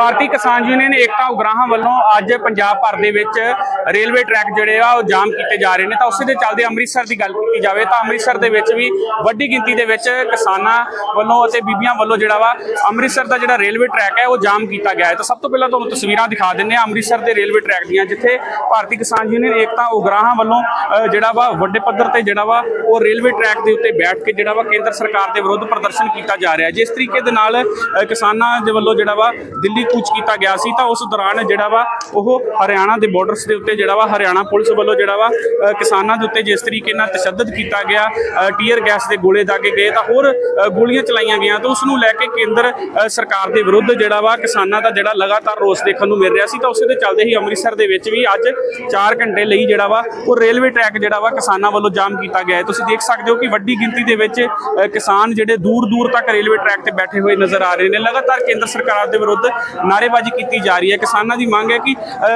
ਭਾਰਤੀ ਕਿਸਾਨ ਯੂਨੀਅਨ ਏਕਤਾ ਉਗਰਾਹਾਂ ਵੱਲੋਂ ਅੱਜ ਪੰਜਾਬ ਭਰ ਦੇ ਵਿੱਚ ਰੇਲਵੇ ਟਰੈਕ ਜਿਹੜੇ ਆ ਉਹ ਜਾਮ ਕੀਤੇ ਜਾ ਰਹੇ ਨੇ। ਤਾਂ ਉਸੇ ਦੇ ਚੱਲਦੇ ਅੰਮ੍ਰਿਤਸਰ ਦੀ ਗੱਲ ਕੀਤੀ ਜਾਵੇ ਤਾਂ ਅੰਮ੍ਰਿਤਸਰ ਦੇ ਵਿੱਚ ਵੀ ਵੱਡੀ ਗਿਣਤੀ ਦੇ ਵਿੱਚ ਕਿਸਾਨਾਂ ਵੱਲੋਂ ਅਤੇ ਬੀਬੀਆਂ ਵੱਲੋਂ ਜਿਹੜਾ ਵਾ ਅੰਮ੍ਰਿਤਸਰ ਦਾ ਜਿਹੜਾ ਰੇਲਵੇ ਟਰੈਕ ਹੈ ਉਹ ਜਾਮ ਕੀਤਾ ਗਿਆ ਹੈ। ਤਾਂ ਸਭ ਤੋਂ ਪਹਿਲਾਂ ਤੁਹਾਨੂੰ ਤਸਵੀਰਾਂ ਦਿਖਾ ਦਿੰਦੇ ਆ ਅੰਮ੍ਰਿਤਸਰ ਦੇ ਰੇਲਵੇ ਟਰੈਕ ਦੀਆਂ, ਜਿੱਥੇ ਭਾਰਤੀ ਕਿਸਾਨ ਯੂਨੀਅਨ ਏਕਤਾ ਉਗਰਾਹਾਂ ਵੱਲੋਂ ਜਿਹੜਾ ਵਾ ਵੱਡੇ ਪੱਧਰ ਤੇ ਜਿਹੜਾ ਵਾ ਉਹ ਰੇਲਵੇ ਟਰੈਕ ਦੇ ਉੱਤੇ ਬੈਠ ਕੇ ਜਿਹੜਾ ਵਾ ਕੇਂਦਰ ਸਰਕਾਰ ਦੇ ਵਿਰੁੱਧ ਪ੍ਰਦਰਸ਼ਨ ਕੀਤਾ ਜਾ ਰਿਹਾ ਜਿਸ ਤਰੀਕੇ ਦੇ ਨਾਲ ਕਿਸਾਨਾਂ ਦੇ ਵੱਲੋਂ ਜਿਹੜਾ ਵਾ ਦਿੱਲੀ ਕੂਚ ਕੀਤਾ ਗਿਆ ਸੀ ਤਾਂ ਉਸ ਦੌਰਾਨ ਜਿਹੜਾ ਵਾ ਉਹ ਹਰਿਆਣਾ ਦੇ ਬਾਰਡਰਸ ਦੇ ਉੱਤੇ ਜਿਹੜਾ ਵਾ ਹਰਿਆਣਾ ਪੁਲਿਸ ਵੱਲੋਂ ਜਿਹੜਾ ਵਾ ਕਿਸਾਨਾਂ ਦੇ ਉੱਤੇ ਜਿਸ ਤਰੀਕੇ ਨਾਲ ਤਸ਼ੱਦਦ ਕੀਤਾ ਗਿਆ ਟੀਅਰ ਗੈਸ ਦੇ ਗੋਲੇ ਦਾਗੇ ਗਏ ਤਾਂ ਹੋਰ ਗੋਲੀਆਂ ਚਲਾਈਆਂ ਗਈਆਂ ਤਾਂ ਉਸ ਨੂੰ ਲੈ ਕੇ ਕੇਂਦਰ ਸਰਕਾਰ ਦੇ ਵਿਰੁੱਧ ਜਿਹੜਾ ਵਾ ਕਿਸਾਨਾਂ ਦਾ ਜਿਹੜਾ ਲਗਾਤਾਰ ਰੋਸ ਦੇਖਣ ਨੂੰ ਮਿਲ ਰਿਹਾ ਸੀ ਤਾਂ ਉਸੇ ਦੇ ਚੱਲਦੇ ਹੀ ਅੰਮ੍ਰਿਤਸਰ ਦੇ ਵਿੱਚ ਵੀ ਅੱਜ 4 ਘੰਟੇ ਲਈ ਜਿਹੜਾ ਵਾ ਉਹ ਰੇਲਵੇ ਟਰੈਕ ਜਿਹੜਾ ਵਾ ਕਿਸਾਨਾਂ ਵੱਲੋਂ ਜਾਮ ਕੀਤਾ ਗਿਆ ਹੈ। ਤੁਸੀਂ ਦੇਖ ਸਕਦੇ ਹੋ ਕਿ ਵੱਡੀ ਗਿਣਤੀ ਦੇ ਵਿੱਚ ਕਿਸਾਨ ਜਿਹੜੇ ਦੂਰ ਦੂਰ ਤੱਕ ਰੇਲਵੇ ਟਰੈਕ ਤੇ ਬੈਠੇ ਹੋਏ ਨਜ਼ਰ ਆ ਰਹੇ ਨੇ। ਲਗਾਤਾਰ ਕੇਂਦਰ ਸਰਕਾਰ ਦੇ ਵਿਰੁੱਧ ਨਾਅਰੇਬਾਜ਼ੀ ਕੀਤੀ ਜਾ ਰਹੀ ਹੈ। ਕਿਸਾਨਾਂ ਦੀ ਮੰਗ ਹੈ ਕਿ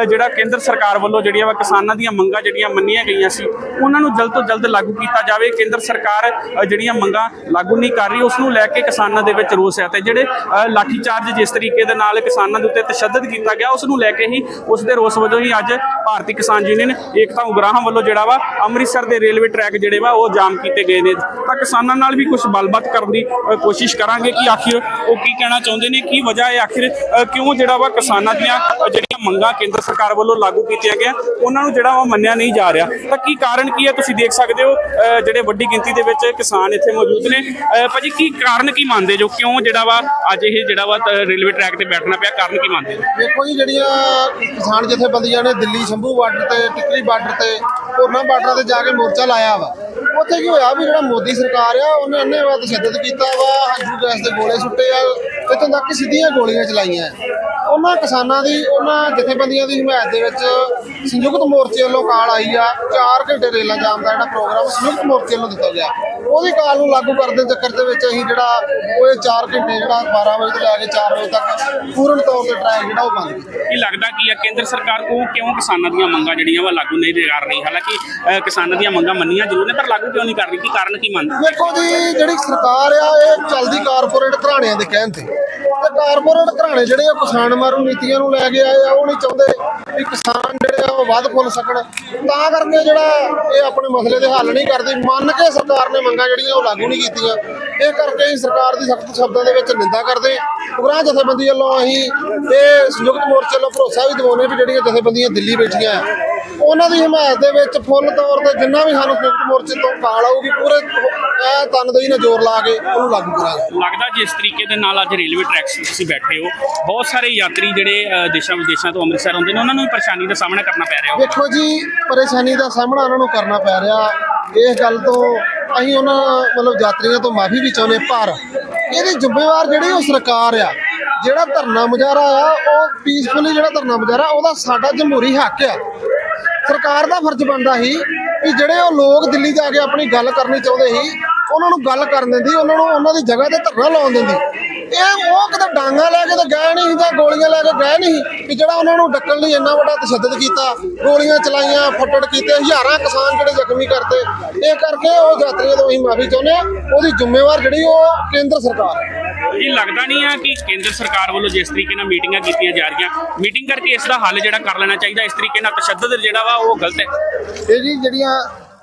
ਜਿਹੜਾ ਕੇਂਦਰ ਸਰਕਾਰ ਵੱਲੋਂ ਜਿਹੜੀਆਂ ਵਾ ਕਿਸਾਨਾਂ ਦੀਆਂ ਮੰਗਾਂ ਜਿਹੜੀਆਂ ਮੰਨੀਆਂ ਗਈਆਂ ਸੀ ਉਹਨਾਂ ਨੂੰ ਜਲਦ ਤੋਂ ਜਲਦ ਲਾਗੂ ਕੀਤਾ ਜਾਵੇ। ਕੇਂਦਰ ਸਰਕਾਰ ਜਿਹੜੀਆਂ ਮੰਗਾਂ ਲਾਗੂ ਨਹੀਂ ਕਰ ਰਹੀ ਉਸ ਨੂੰ ਲੈ ਕੇ ਕਿਸਾਨਾਂ ਦੇ ਵਿੱਚ ਰੋਸ ਹੈ ਤੇ ਜਿਹੜੇ ਅ, ਲਾਠੀ ਚਾਰਜ ਜਿਸ ਤਰੀਕੇ ਦੇ ਨਾਲ ਕਿਸਾਨਾਂ ਦੇ ਉੱਤੇ ਤਸ਼ੱਦਦ ਕੀਤਾ ਗਿਆ ਉਸ ਨੂੰ ਲੈ ਕੇ ਹੀ ਉਸ ਦੇ ਰੋਸ ਵਜੋਂ ਹੀ ਅੱਜ ਭਾਰਤੀ ਕਿਸਾਨ ਯੂਨੀਅਨ ਏਕਤਾ ਉਗਰਾਹਾਂ ਵੱਲੋਂ ਜਿਹੜਾ ਵਾ ਅੰਮ੍ਰਿਤਸਰ ਦੇ ਰੇਲਵੇ ਟਰੈਕ ਜਿਹੜੇ ਵਾ ਉਹ ਜਾਮ ਕੀਤੇ ਗਏ ਨੇ। ਤਾਂ ਕਿਸਾਨਾਂ ਨਾਲ ਵੀ ਕੁਝ ਗੱਲਬਾਤ ਕਰਨ ਦੀ ਕੋਸ਼ਿਸ਼ ਕਰਾਂਗੇ ਕਿ ਆਖਿਰ ਉਹ ਕੀ ਕਹਿਣਾ ਚਾਹੁੰਦੇ ਨੇ ਕੀ ਵਜ੍ਹਾ ਹੈ ਆਖਿਰ ਕਿਉਂ ਜਿਹੜਾ ਵਾ ਕਿਸਾਨਾਂ ਦੀਆਂ ਜਿਹੜੀਆਂ ਮੰਗਾਂ ਕੇਂਦਰ ਸਰਕਾਰ ਵੱਲੋਂ ਲਾਗੂ ਕੀਤੀਆਂ ਗਿਆ ਉਹਨਾਂ ਨੂੰ ਜਿਹੜਾ ਵਾ ਮੰਨਿਆ ਨਹੀਂ ਜਾ ਰਿਹਾ। ਤਾਂ ਕੀ ਕਾਰਨ ਕੀ ਹੈ? ਤੁਸੀਂ ਦੇਖ ਸਕਦੇ ਹੋ ਜਿਹੜੇ ਵੱਡੀ ਗਿਣਤੀ ਦੇ ਵਿੱਚ ਕਿਸਾਨ ਇੱਥੇ ਮੌਜੂਦ ਨੇ। ਅ, ਭਾਜੀ ਕੀ ਕਾਰਨ ਕੀ ਮੰਨਦੇ ਜੋ? ਕਿਉਂ ਜਿਹੜਾ ਵਾ ਅੱਜ ਇਹ ਜਿਹੜਾ ਵਾ ਰੇਲਵੇ ਟਰੈਕ ਤੇ ਬੈਠਣਾ ਪਿਆ? ਕਾਰਨ ਕੀ ਮੰਨਦੇ ਦੇਖੋ ਜੀ ਜਿਹੜੀਆਂ ਕਿਸਾਨ ਜਥੇਬੰਦੀਆਂ ਨੇ ਦਿੱਲੀ ਸ਼ੰਭੂ ਬਾਰਡਰ ਤੇ ਟਿਕਰੀ ਬਾਰਡਰ ਤੇ ਹੋਰਨਾਂ ਬਾਰਡਰਾਂ ਤੇ ਜਾ ਕੇ ਮੋਰਚਾ ਲਾਇਆ ਵਾ। ਉੱਥੇ ਕੀ ਹੋਇਆ ਵੀ ਜਿਹੜਾ ਮੋਦੀ ਸਰਕਾਰ ਆ ਉਹਨੇ ਅੰਨੇ ਵਾ ਤਸ਼ੱਦਦ ਕੀਤਾ ਵਾ ਹੰਝੂ ਗੈਸ ਦੇ ਗੋਲੇ ਸੁੱਟੇ ਆ ਇੱਥੋਂ ਤੱਕ ਕਿ ਸਿੱਧੀਆਂ ਗੋਲੀਆਂ ਚਲਾਈਆਂ। ਉਹਨਾਂ ਕਿਸਾਨਾਂ ਦੀ, ਉਹਨਾਂ ਜਥੇਬੰਦੀਆਂ ਦੀ ਹਮਾਇਤ ਦੇ ਵਿੱਚ ਸੰਯੁਕਤ ਮੋਰਚੇ ਵੱਲੋਂ ਕਾਲ ਆਈ ਆ। 4 ਘੰਟੇ ਰੇਲਾਂ ਜਾਮ ਦਾ ਜਿਹੜਾ ਪ੍ਰੋਗਰਾਮ ਸੰਯੁਕਤ ਮੋਰਚੇ ਵੱਲੋਂ ਦਿੱਤਾ ਗਿਆ। ਉਹਦੀ ਕਾਲ ਨੂੰ ਲਾਗੂ ਕਰਨ ਦੇ ਚੱਕਰ ਦੇ ਵਿੱਚ ਅਸੀਂ ਜਿਹੜਾ ਉਹ ਇਹ 4 ਘੰਟੇ ਜਿਹੜਾ 12 ਵਜੇ ਤੋਂ ਲੈ ਕੇ 4 ਵਜੇ ਤੱਕ ਪੂਰਨ ਤੌਰ ਤੇ ਟਰੈਕ ਜਿਹੜਾ ਉਹ ਬੰਦ ਕੀਤਾ। ਕੀ ਲੱਗਦਾ ਕੀ ਹੈ ਕੇਂਦਰ ਸਰਕਾਰ ਕੋ ਕਿਉਂ ਕਿਸਾਨਾਂ ਦੀਆਂ ਮੰਗਾਂ ਜਿਹੜੀਆਂ ਵਾ ਲਾਗੂ ਨਹੀਂ ਕਰ ਰਹੀ? ਹਾਲਾਂਕਿ ਕਿਸਾਨਾਂ ਦੀਆਂ ਮੰਗਾਂ ਮੰਨੀਆਂ ਜ਼ਰੂਰ ਨੇ ਪਰ ਲਾਗੂ ਕਿਉਂ ਨਹੀਂ ਕਰ ਰਹੀ? ਕੀ ਕਾਰਨ ਕੀ ਮੰਨਦੇ? ਦੇਖੋ ਜੀ ਜਿਹੜੀ ਸਰਕਾਰ ਆ ਇਹ ਚੱਲਦੀ ਕਾਰਪੋਰੇਟ ਘਰਾਣਿਆਂ ਦੇ ਕਹਿਣ ਤੇ। ਤੇ ਕਾਰਪੋਰੇਟ ਘਰਾਣੇ ਜਿਹੜੇ ਆ ਕਿਸਾਨ ਮਾਰੂ ਨੀਤੀਆਂ ਨੂੰ ਲੈ ਕੇ ਆਏ ਆ ਉਹ ਨਹੀਂ ਚਾਹੁੰਦੇ ਵੀ ਕਿਸਾਨ ਜਿਹੜੇ ਆ ਉਹ ਵੱਧ ਫੁੱਲ ਸਕਣ। ਤਾਂ ਕਰਕੇ ਜਿਹੜਾ ਇਹ ਆਪਣੇ ਮਸਲੇ ਦੇ ਹੱਲ ਨਹੀਂ ਕਰਦੀ ਮੰਨ ਕੇ ਸਰਕਾਰ ਨੇ ਮੰਗਾਂ ਜਿਹੜੀਆਂ ਉਹ ਲਾਗੂ ਨਹੀਂ ਕੀਤੀਆਂ। ਇਹ ਕਰਕੇ ਹੀ ਸਰਕਾਰ ਦੀ ਸਖਤ ਸ਼ਬਦਾਂ ਦੇ ਵਿੱਚ ਨਿੰਦਾ ਕਰਦੇ ਉਗਰਾਹ ਜਥੇਬੰਦੀ ਵੱਲੋਂ ਅਸੀਂ ਇਹ ਸੰਯੁਕਤ ਮੋਰਚੇ ਵੱਲੋਂ ਭਰੋਸਾ ਵੀ ਦਿਵਾਉਂਦੇ ਵੀ ਜਿਹੜੀਆਂ ਜਥੇਬੰਦੀਆਂ ਦਿੱਲੀ ਬੈਠੀਆਂ ਆ ਉਹਨਾਂ ਦੀ ਹਮਾਇਤ ਦੇ ਵਿੱਚ ਫੁੱਲ ਤੌਰ ਤੇ ਜਿੰਨਾ ਵੀ ਸਾਨੂੰ ਸੰਯੁਕਤ ਮੋਰਚੇ ਤੋਂ ਕਾਲ ਆਊਗੀ ਪੂਰੇ ਐ ਤਨਦੇਹੀ ਨਾਲ ਜ਼ੋਰ ਲਾ ਕੇ ਉਹਨੂੰ ਲਾਗੂ ਕਰਾਂਗੇ। ਲੱਗਦਾ ਜਿਸ ਤਰੀਕੇ ਦੇ ਨਾਲ ਅੱਜ ਰੇਲਵੇ ਟਰੈਕਸ ਤੇ ਤੁਸੀਂ ਬੈਠੇ ਹੋ ਬਹੁਤ ਸਾਰੇ ਯਾਤਰੀ ਜਿਹੜੇ ਦੇਸ਼ਾਂ ਵਿਦੇਸ਼ਾਂ ਤੋਂ ਅੰਮ੍ਰਿਤਸਰ ਆਉਂਦੇ ਨੇ ਉਹਨਾਂ ਨੂੰ ਪਰੇਸ਼ਾਨੀ ਦਾ ਸਾਹਮਣਾ ਕਰਨਾ ਪੈ ਰਿਹਾ ਦੇਖੋ ਜੀ ਪਰੇਸ਼ਾਨੀ ਦਾ ਸਾਹਮਣਾ ਉਹਨਾਂ ਨੂੰ ਕਰਨਾ ਪੈ ਰਿਹਾ। ਇਸ ਗੱਲ ਤੋਂ ਅਸੀਂ ਉਹਨਾਂ, ਮਤਲਬ ਯਾਤਰੀਆਂ ਤੋਂ ਮਾਫੀ ਵੀ ਚਾਹੁੰਦੇ ਪਰ ਇਹਦੀ ਜ਼ਿੰਮੇਵਾਰ ਜਿਹੜੀ ਉਹ ਸਰਕਾਰ ਆ, ਜਿਹੜਾ ਧਰਨਾ ਮੁਜ਼ਾਹਰਾ ਆ, ਉਹ ਪੀਸਫੁਲੀ ਜਿਹੜਾ ਧਰਨਾ ਮੁਜ਼ਾਹਰਾ, ਉਹਦਾ ਸਾਡਾ ਜਮਹੂਰੀ ਹੱਕ ਆ। ਸਰਕਾਰ ਦਾ ਫਰਜ਼ ਬਣਦਾ ਸੀ ਕਿ ਜਿਹੜੇ ਉਹ ਲੋਕ ਦਿੱਲੀ ਜਾ ਕੇ ਆਪਣੀ ਗੱਲ ਕਰਨੀ ਚਾਹੁੰਦੇ ਸੀ, ਉਹਨਾਂ ਨੂੰ ਗੱਲ ਕਰਨ ਦਿੰਦੀ, ਉਹਨਾਂ ਨੂੰ ਉਹਨਾਂ ਦੀ ਜਗ੍ਹਾ ਤੇ ਧਰਨਾ ਲਾਉਣ ਦਿੰਦੀ। ਇਹ ਉਹ ਕਿਤੇ ਡਾਂਗਾ ਲੈ ਕੇ ਤਾਂ ਗਏ ਨਹੀਂ ਸੀ ਜਾਂ ਗੋਲੀਆਂ ਲੈ ਕੇ ਗਏ ਨਹੀਂ ਸੀ ਕਿ ਜਿਹੜਾ ਉਹਨਾਂ ਨੂੰ ਡੱਕਣ ਲਈ ਇੰਨਾ ਵੱਡਾ ਤਸ਼ੱਦਦ ਕੀਤਾ ਗੋਲੀਆਂ ਚਲਾਈਆਂ ਫੱਟੜ ਕੀਤੇ ਹਜ਼ਾਰਾਂ ਕਿਸਾਨ ਜਿਹੜੇ ਜ਼ਖਮੀ ਕਰਤੇ। ਇਹ ਕਰਕੇ ਉਹ ਯਾਤਰੀਆਂ ਤੋਂ ਅਸੀਂ ਮਾਫੀ ਚਾਹੁੰਦੇ ਆ ਉਹਦੀ ਜ਼ਿੰਮੇਵਾਰ ਜਿਹੜੀ ਉਹ ਕੇਂਦਰ ਸਰਕਾਰ ਹੈ। ਇਹ ਲੱਗਦਾ ਨਹੀਂ ਆ ਕਿ ਕੇਂਦਰ ਸਰਕਾਰ ਵੱਲੋਂ ਜਿਸ ਤਰੀਕੇ ਨਾਲ ਮੀਟਿੰਗਾਂ ਕੀਤੀਆਂ ਜਾ ਰਹੀਆਂ ਮੀਟਿੰਗ ਕਰਕੇ ਇਸ ਦਾ ਹੱਲ ਜਿਹੜਾ ਕਰ ਲੈਣਾ ਚਾਹੀਦਾ ਇਸ ਤਰੀਕੇ ਨਾਲ ਤਸ਼ੱਦਦ ਜਿਹੜਾ ਵਾ ਉਹ ਗਲਤ ਹੈ। ਇਹ ਜੀ ਜਿਹੜੀਆਂ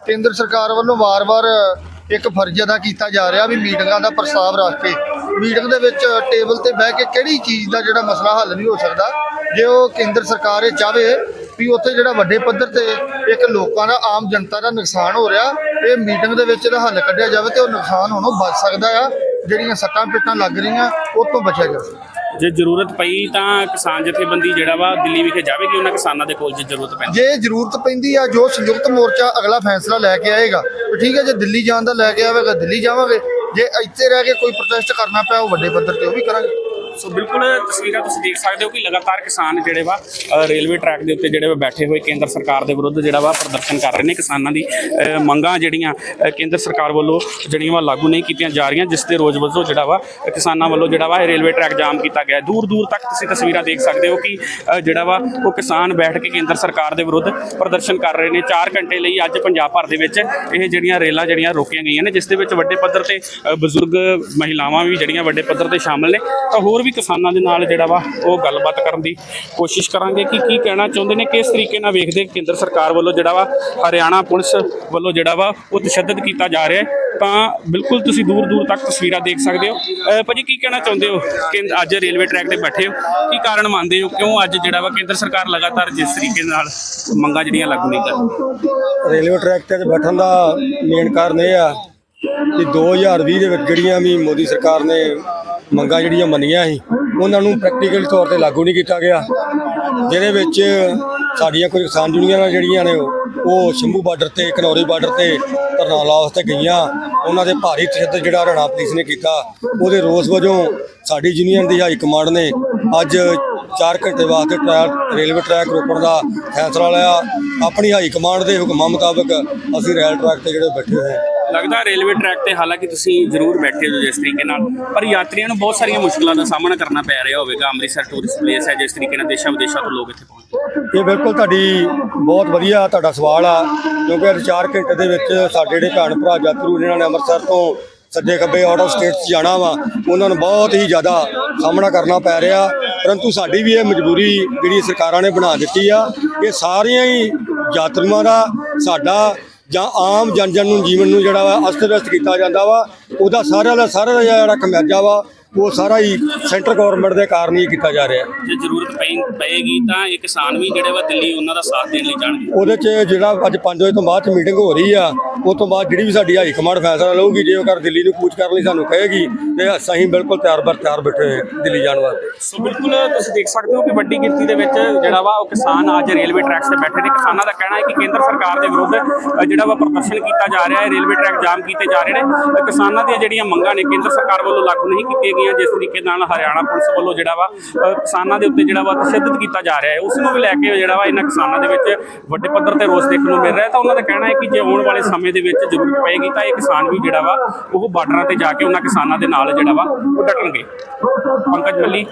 ਕੇਂਦਰ ਸਰਕਾਰ ਵੱਲੋਂ ਵਾਰ-ਵਾਰ ਇੱਕ ਫਰਜ਼ ਅਦਾ ਕੀਤਾ ਜਾ ਰਿਹਾ ਵੀ ਮੀਟਿੰਗਾਂ ਦਾ ਪ੍ਰਸਤਾਵ ਰੱਖ ਕੇ ਮੀਟਿੰਗ ਦੇ ਵਿੱਚ ਟੇਬਲ ਤੇ ਬਹਿ ਕੇ ਕਿਹੜੀ ਚੀਜ਼ ਦਾ ਜਿਹੜਾ ਮਸਲਾ ਹੱਲ ਨਹੀਂ ਹੋ ਸਕਦਾ ਜੇ ਉਹ ਕੇਂਦਰ ਸਰਕਾਰ ਇਹ ਚਾਹਵੇ ਵੀ ਉੱਥੇ ਜਿਹੜਾ ਵੱਡੇ ਪੱਧਰ ਤੇ ਇੱਕ ਲੋਕਾਂ ਦਾ ਆਮ ਜਨਤਾ ਦਾ ਨੁਕਸਾਨ ਹੋ ਰਿਹਾ ਇਹ ਮੀਟਿੰਗ ਦੇ ਵਿੱਚ ਇਹਦਾ ਹੱਲ ਕੱਢਿਆ ਜਾਵੇ ਤੇ ਉਹ ਨੁਕਸਾਨ ਹੋਣੋਂ ਬਚ ਸਕਦਾ ਆ ਜਿਹੜੀਆਂ ਸੱਟਾਂ ਪਿੱਟਾਂ ਲੱਗ ਰਹੀਆਂ ਉਹ ਤੋਂ ਬਚਿਆ ਜਾਵੇ। ਜੇ ਜ਼ਰੂਰਤ ਪਈ ਤਾਂ ਕਿਸਾਨ ਜਥੇਬੰਦੀ ਜਿਹੜਾ ਵਾ ਦਿੱਲੀ ਵਿਖੇ ਜਾਵੇਗੀ ਉਹਨਾਂ ਕਿਸਾਨਾਂ ਦੇ ਕੋਲ ਜੇ ਜ਼ਰੂਰਤ ਪੈਂਦੀ। ਜੇ ਜ਼ਰੂਰਤ ਪੈਂਦੀ ਆ ਜੋ ਸੰਯੁਕਤ ਮੋਰਚਾ ਅਗਲਾ ਫੈਸਲਾ ਲੈ ਕੇ ਆਏਗਾ ਠੀਕ ਹੈ ਜੇ ਦਿੱਲੀ ਜਾਣ ਦਾ ਲੈ ਕੇ ਆਵੇਗਾ ਦਿੱਲੀ ਜਾਵਾਂਗੇ ਜੇ ਇੱਥੇ ਰਹਿ ਕੇ ਕੋਈ ਪ੍ਰੋਟੈਸਟ ਕਰਨਾ ਪਿਆ ਉਹ ਵੱਡੇ ਪੱਧਰ ਤੇ ਉਹ ਵੀ ਕਰਾਂਗੇ। ਸੋ ਬਿਲਕੁਲ ਤਸਵੀਰਾਂ ਤੁਸੀਂ ਦੇਖ ਸਕਦੇ ਹੋ ਕਿ ਲਗਾਤਾਰ ਕਿਸਾਨ ਜਿਹੜੇ ਵਾ ਰੇਲਵੇ ਟਰੈਕ ਦੇ ਉੱਤੇ ਜਿਹੜੇ ਵਾ ਬੈਠੇ ਹੋਏ ਕੇਂਦਰ ਸਰਕਾਰ ਦੇ ਵਿਰੁੱਧ ਜਿਹੜਾ ਵਾ ਪ੍ਰਦਰਸ਼ਨ ਕਰ ਰਹੇ ਨੇ। ਕਿਸਾਨਾਂ ਦੀ ਮੰਗਾਂ ਜਿਹੜੀਆਂ ਕੇਂਦਰ ਸਰਕਾਰ ਵੱਲੋਂ ਜਿਹੜੀਆਂ ਵਾ ਲਾਗੂ ਨਹੀਂ ਕੀਤੀਆਂ ਜਾ ਰਹੀਆਂ, ਜਿਸ ਦੇ ਰੋਜ਼ ਵਜੋਂ ਜਿਹੜਾ ਵਾ ਕਿਸਾਨਾਂ ਵੱਲੋਂ ਜਿਹੜਾ ਵਾ ਇਹ ਰੇਲਵੇ ਟਰੈਕ ਜਾਮ ਕੀਤਾ ਗਿਆ। ਦੂਰ ਦੂਰ ਤੱਕ ਤੁਸੀਂ ਤਸਵੀਰਾਂ ਦੇਖ ਸਕਦੇ ਹੋ ਕਿ ਜਿਹੜਾ ਵਾ ਉਹ ਕਿਸਾਨ ਬੈਠ ਕੇ ਕੇਂਦਰ ਸਰਕਾਰ ਦੇ ਵਿਰੁੱਧ ਪ੍ਰਦਰਸ਼ਨ ਕਰ ਰਹੇ ਨੇ। 4 ਘੰਟੇ ਲਈ ਅੱਜ ਪੰਜਾਬ ਭਰ ਦੇ ਵਿੱਚ ਇਹ ਜਿਹੜੀਆਂ ਰੇਲਾਂ ਜਿਹੜੀਆਂ ਰੋਕੀਆਂ ਗਈਆਂ ਨੇ, ਜਿਸ ਦੇ ਵਿੱਚ ਵੱਡੇ ਪੱਧਰ ਤੇ ਬਜ਼ੁਰਗ ਮਹਿਲਾਵਾਂ ਵੀ ਜਿਹੜੀਆਂ ਵੱਡੇ ਪੱਧਰ ਤੇ ਸ਼ਾਮਲ ਨੇ। ਤਾਂ ਹੋਰ ਹੋਰ ਵੀ ਕਿਸਾਨਾਂ ਦੇ ਨਾਲ ਜਿਹੜਾ ਵਾ ਉਹ ਗੱਲਬਾਤ ਕਰਨ ਦੀ ਕੋਸ਼ਿਸ਼ ਕਰਾਂਗੇ ਕਿ ਕੀ ਕਹਿਣਾ ਚਾਹੁੰਦੇ ਨੇ, ਕਿਸ ਤਰੀਕੇ ਨਾਲ ਵੇਖਦੇ ਕੇਂਦਰ ਸਰਕਾਰ ਵੱਲੋਂ ਜਿਹੜਾ ਵਾ ਹਰਿਆਣਾ ਪੁਲਿਸ ਵੱਲੋਂ ਜਿਹੜਾ ਵਾ ਉਹ ਤਸ਼ੱਦਦ ਕੀਤਾ ਜਾ ਰਿਹਾ ਹੈ। ਤਾਂ ਬਿਲਕੁਲ ਤੁਸੀਂ ਦੂਰ ਦੂਰ ਤੱਕ ਤਸਵੀਰਾਂ ਦੇਖ ਸਕਦੇ ਹੋ। ਭਾਜੀ ਕੀ ਕਹਿਣਾ ਚਾਹੁੰਦੇ ਹੋ? ਕਿ ਅੱਜ ਰੇਲਵੇ ਟਰੈਕ ਤੇ ਬੈਠੇ ਹੋ। ਕੀ ਕਾਰਨ ਮੰਨਦੇ ਹੋ? ਕਿਉਂ ਅੱਜ ਜਿਹੜਾ ਵਾ ਕੇਂਦਰ ਸਰਕਾਰ ਲਗਾਤਾਰ ਜਿਸ ਤਰੀਕੇ ਨਾਲ ਮੰਗਾਂ ਜਿਹੜੀਆਂ ਲਾਗੂ ਨਹੀਂ ਕਰ ਰੇਲਵੇ ਟਰੈਕ ਤੇ ਬੈਠਣ ਦਾ ਮੇਨ ਕਾਰਨ ਇਹ ਆ ਕਿ 2020 ਦੇ ਵਿੱਚ ਜਿਹੜੀਆਂ ਵੀ ਮੋਦੀ ਸਰਕਾਰ ਨੇ ਮੰਗਾਂ ਜਿਹੜੀਆਂ ਮੰਨੀਆਂ ਸੀ, ਉਹਨਾਂ ਨੂੰ ਪ੍ਰੈਕਟੀਕਲ ਤੌਰ ਤੇ ਲਾਗੂ ਨਹੀਂ ਕੀਤਾ ਗਿਆ। ਜਿਹਦੇ ਵਿੱਚ ਸਾਡੀਆਂ ਕੁਝ ਕਿਸਾਨ ਯੂਨੀਅਨਾਂ ਜਿਹੜੀਆਂ ਨੇ ਉਹ ਸ਼ੰਭੂ ਬਾਰਡਰ ਤੇ, ਕਨੌਰੀ ਬਾਰਡਰ ਤੇ, ਧਰਨਾਲਾ ਵਾਸਤੇ ਗਈਆਂ। ਉਹਨਾਂ ਦੇ ਭਾਰੀ ਤਸ਼ੱਦਦ ਜਿਹੜਾ ਹਰਿਆਣਾ ਪੁਲਿਸ ਨੇ ਕੀਤਾ, ਉਹਦੇ ਰੋਸ ਵਜੋਂ ਸਾਡੀ ਯੂਨੀਅਨ ਦੀ ਹਾਈ ਕਮਾਂਡ ਨੇ ਅੱਜ 4 ਘੰਟੇ ਵਾਸਤੇ ਟਰੈਕ ਰੇਲਵੇ ਟਰੈਕ ਰੋਕਣ ਦਾ ਫੈਸਲਾ ਲਿਆ। ਆਪਣੀ ਹਾਈ ਕਮਾਂਡ ਦੇ ਹੁਕਮਾਂ ਮੁਤਾਬਕ ਅਸੀਂ ਰੇਲ ਟਰੈਕ ਤੇ ਜਿਹੜੇ ਬੈਠੇ ਹੋਏ ਲੱਗਦਾ ਰੇਲਵੇ ਟਰੈਕ ਤੇ ਹਾਲਾਂਕਿ ਤੁਸੀਂ ਜ਼ਰੂਰ ਬੈਠੇ ਹੋ ਜਿਸ ਤਰੀਕੇ ਨਾਲ, ਪਰ ਯਾਤਰੀਆਂ ਨੂੰ ਬਹੁਤ ਸਾਰੀਆਂ ਮੁਸ਼ਕਲਾਂ ਦਾ ਸਾਹਮਣਾ ਕਰਨਾ ਪੈ ਰਿਹਾ ਹੋਵੇਗਾ। ਅੰਮ੍ਰਿਤਸਰ ਟੂਰਿਸਟ ਪਲੇਸ ਹੈ ਜਿਸ ਤਰੀਕੇ ਨਾਲ ਦੇਸ਼ਾਂ ਵਿਦੇਸ਼ਾਂ ਤੋਂ ਲੋਕ ਇੱਥੇ ਪਹੁੰਚਦੇ ਇਹ ਬਿਲਕੁਲ ਤੁਹਾਡੀ ਬਹੁਤ ਵਧੀਆ ਤੁਹਾਡਾ ਸਵਾਲ ਆ, ਕਿਉਂਕਿ ਅੱਜ 4 ਘੰਟੇ ਦੇ ਵਿੱਚ ਸਾਡੇ ਜਿਹੜੇ ਭੈਣ ਭਰਾ ਯਾਤਰੂ ਜਿਨ੍ਹਾਂ ਨੇ ਅੰਮ੍ਰਿਤਸਰ ਤੋਂ ਸੱਜੇ ਖੱਬੇ ਆਊਟ ਆਫ ਸਟੇਟ 'ਚ ਜਾਣਾ ਵਾ, ਉਹਨਾਂ ਨੂੰ ਬਹੁਤ ਹੀ ਜ਼ਿਆਦਾ ਸਾਹਮਣਾ ਕਰਨਾ ਪੈ ਰਿਹਾ। ਪਰੰਤੂ ਸਾਡੀ ਵੀ ਇਹ ਮਜਬੂਰੀ ਜਿਹੜੀ ਸਰਕਾਰਾਂ ਨੇ ਬਣਾ ਦਿੱਤੀ ਆ, ਇਹ ਸਾਰੀਆਂ ਹੀ ਯਾਤਰੀਆਂ ਦਾ ਸਾਡਾ ਜਾਂ ਆਮ ਜਨ ਜਨ ਨੂੰ ਜੀਵਨ ਨੂੰ ਜਿਹੜਾ ਵਾ ਅਸਤ ਵਿਅਸਤ ਕੀਤਾ ਜਾਂਦਾ ਵਾ, ਉਹਦਾ ਸਾਰਾ ਦਾ ਸਾਰਾ ਦਾ ਜਿਹੜਾ ਖਮਿਆਜਾ ਵਾ ਉਹ ਸਾਰਾ ਹੀ ਸੈਂਟਰ ਗਵਰਨਮੈਂਟ ਦੇ ਕਾਰਨ ਹੀ ਕੀਤਾ ਜਾ ਰਿਹਾ। ਜੇ ਜ਼ਰੂਰਤ ਪਈ ਪਏਗੀ ਤਾਂ ਇਹ ਕਿਸਾਨ ਵੀ ਜਿਹੜੇ ਵਾ ਦਿੱਲੀ ਉਹਨਾਂ ਦਾ ਸਾਥ ਦੇਣ ਲਈ ਜਾਣਗੇ। ਉਹਦੇ 'ਚ ਜਿਹੜਾ ਅੱਜ 5 ਵਜੇ ਤੋਂ ਬਾਅਦ 'ਚ ਮੀਟਿੰਗ ਹੋ ਰਹੀ ਆ ਉਸ ਤੋਂ ਬਾਅਦ ਜਿਹੜੀ ਵੀ ਸਾਡੀ ਹਾਈ ਕਮਾਂਡ ਫੈਸਲਾ ਲਊਗੀ ਜੇ ਉਹ ਕਰ ਦਿੱਲੀ ਨੂੰ ਕੂਚ ਕਰਨ ਲਈ ਸਾਨੂੰ ਕਹੇਗੀ ਤੇ ਅਸੀਂ ਬਿਲਕੁਲ ਤਿਆਰ ਬਰ ਤਿਆਰ ਬੈਠੇ ਹੋਏ ਹਾਂ ਦਿੱਲੀ ਜਾਣ ਵਾਸਤੇ। ਸੋ ਬਿਲਕੁਲ ਤੁਸੀਂ ਦੇਖ ਸਕਦੇ ਹੋ ਕਿ ਵੱਡੀ ਗਿਣਤੀ ਦੇ ਵਿੱਚ ਜਿਹੜਾ ਵਾ ਉਹ ਕਿਸਾਨ ਅੱਜ ਰੇਲਵੇ ਟਰੈਕਸ ਤੇ ਬੈਠੇ ਨੇ। ਕਿਸਾਨਾਂ ਦਾ ਕਹਿਣਾ ਹੈ ਕਿ ਕੇਂਦਰ ਸਰਕਾਰ ਦੇ ਵਿਰੁੱਧ ਅ, ਜਿਹੜਾ ਵਾ ਪ੍ਰਦਰਸ਼ਨ ਕੀਤਾ ਜਾ ਰਿਹਾ ਹੈ ਰੇਲਵੇ ਟਰੈਕ ਜਾਮ ਕੀਤੇ ਜਾ ਰਹੇ ਨੇ। ਅ, ਕਿਸਾਨਾਂ ਦੀਆਂ ਜਿਹੜੀਆਂ ਮੰਗਾਂ ਨੇ ਕੇਂਦਰ ਸਰਕਾਰ ਵੱਲੋਂ ਲਾਗੂ ਨਹੀਂ ਕੀਤੀਆਂ ਗਈਆਂ ਜਿਸ ਤਰੀਕੇ ਨਾਲ ਹਰਿਆਣਾ ਪੁਲਿਸ ਵੱਲੋਂ ਜਿਹੜਾ ਵਾ ਕਿਸਾਨਾਂ ਦੇ ਉੱਤੇ ਜਿਹੜਾ ਵਾ ਤਸ਼ੱਦਦ ਕੀਤਾ ਜਾ ਰਿਹਾ ਹੈ, ਉਸ ਨੂੰ ਵੀ ਲੈ ਕੇ ਜਿਹੜਾ ਵਾ ਇਹਨਾਂ ਕਿਸਾਨਾਂ ਦੇ ਵਿੱਚ ਵੱਡੇ ਪੱਧਰ ਤੇ ਰੋਸ ਦੇਖਣ ਨੂੰ ਮਿਲ ਰਿਹਾ ਤਾਂ ਉਹਨਾਂ ਦਾ ਕਹਿਣਾ ਹੈ ਕਿ ਜੇ ਆਉਣ ਵਾਲੇ ਸਮੇਂ ਦੇ ਵਿੱਚ ਜ਼ਰੂਰਤ ਪਏਗੀ ਤਾਂ ਇਹ ਕਿਸਾਨ ਵੀ ਜਿਹੜਾ ਵਾ, ਉਹ ਬਾਰਡਰਾਂ ਤੇ ਜਾ ਕੇ ਉਹਨਾਂ ਕਿਸਾਨਾਂ ਦੇ ਨਾਲ ਜਿਹੜਾ ਵਾ, ਉਹ ਡਟਣਗੇ। ਪੰਕਜ ਮੱਲੀ।